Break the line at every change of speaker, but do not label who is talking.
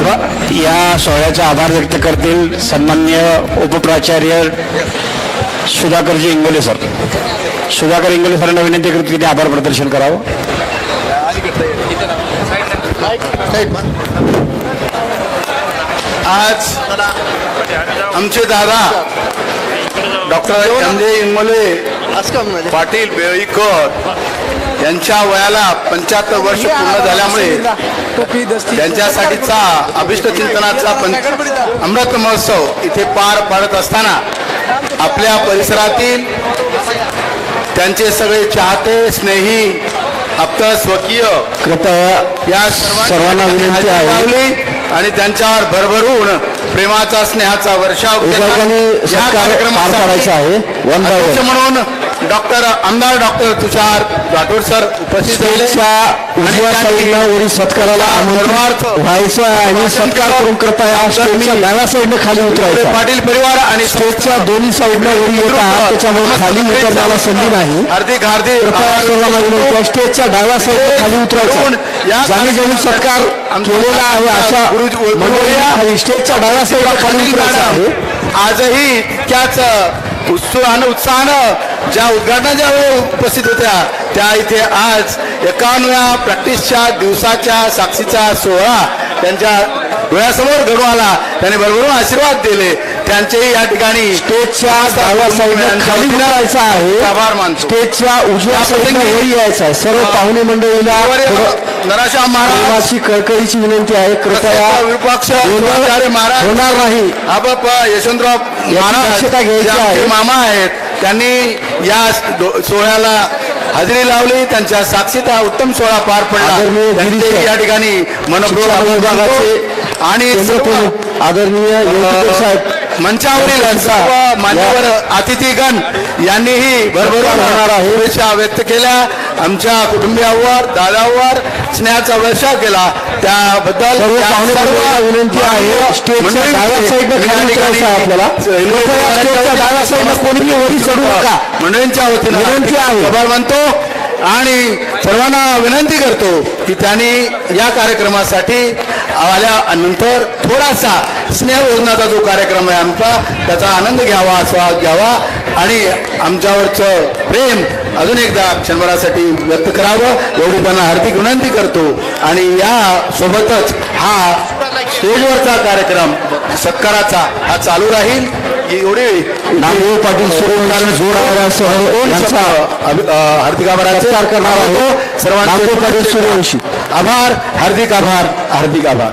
या सोहळ्याचा आभार व्यक्त करतील सन्मान्य उपप्राचार्य सुधाकरजी इंगोले सर. सुधाकर इंगोले सरांना विनंती करतो की ते आभार प्रदर्शन करावं.
आज आमचे दादा डॉक्टर इंगोले पाटील बेळीकर यांच्या वयाला पंच्याहत्तर वर्ष पूर्ण झाल्यामुळे त्यांच्यासाठीचा अभिष्ट चिंतनाचा पंच अमृत महोत्सव इथे पार पाडत असताना आपल्या परिसरातील त्यांचे सगळे चाहते स्नेही आप्त स्वकीय
कृपया
या
सर्वांना विनंती आहे.
लावली आणि त्यांच्यावर भरभरून प्रेमाचा स्नेहाचा वर्षाव
पाडायचा आहे.
म्हणून डॉक्टर आमदार डॉक्टर तुषार राठोड सर उपस्थित
साईडला सत्काराला व्हायचं आणि सत्कार करून स्टेजच्या डाव्या साईडनं खाली उतरायचं.
पाटील परिवार आणि
स्टेजच्या दोन्ही साईडनं वरील येत आहात त्याच्यामुळे खाली उतरण्याला संधी नाही.
हार्दिक हार्दिक
स्टेजच्या डाव्या साईडनं खाली उतरायचं ज्याने ज्यांनी सत्कार केलेला आहे अशा स्टेजच्या डाव्या साईडला खाली उतरायचं आहे.
आजही त्याच उत्सुकानं उत्साहानं ज्या उद्घाटनाच्या वेळी उपस्थित होत्या त्या इथे आज एकावन्नव्या प्रॅक्टिसच्या दिवसाच्या साक्षीचा सोहळा त्यांच्या डोळ्यासमोर घडून आला. त्यांनी भरभरून आशीर्वाद दिले. त्यांचेही या ठिकाणी
स्टेजच्या खाली उतरायचं आहे.
आभार मानतो.
स्टेजच्या उजव्या साईडनं वर यायचं आहे. सर्व पाहुणे मंडळीला थोडं
नराशाह महाराज.
कळकळीची विनंती आहे. कृपया
विरूपाक्ष
गोंधळ
महाराज.
होणार नाही.
आबाप यशवंतराव महाराज. मामा आहेत त्यांनी या सोहळ्याला हजेरी लावली त्यांच्या साक्षीत हा उत्तम सोहळा पार पडला या ठिकाणी मनपूर्वक. आणि
आदरणीय
मंचावरील मान्यवर अतिथीगण यांनीही भरभरून. शुभेच्छा व्यक्त केल्या आमच्या कुटुंबियावर दादावर स्नेहाचा वर्षाव केला. त्याबद्दल
विनंती आहे.
मंडळींच्या वतीनं
विनंती आहे.
आभार मानतो आणि सर्वांना विनंती करतो की त्यांनी या कार्यक्रमासाठी आल्यानंतर थोडासा स्नेहभोजनाचा जो कार्यक्रम आहे आमचा त्याचा आनंद घ्यावा स्वाद घ्यावा आणि आमच्यावरचं प्रेम अजून एकदा क्षणभरासाठी व्यक्त करावं. एवढी त्यांना हार्दिक विनंती करतो. आणि या सोबतच हा स्टेजवरचा कार्यक्रम सत्काराचा हा चालू राहील. एवढी
नामदेव पाटील
अभि- अ, हार्दिक
सत्कार करणार आहोत.
सर्वांचे
नामदेव पाटील सूर्यवंशी.
आभार. हार्दिक आभार. हार्दिक आभार.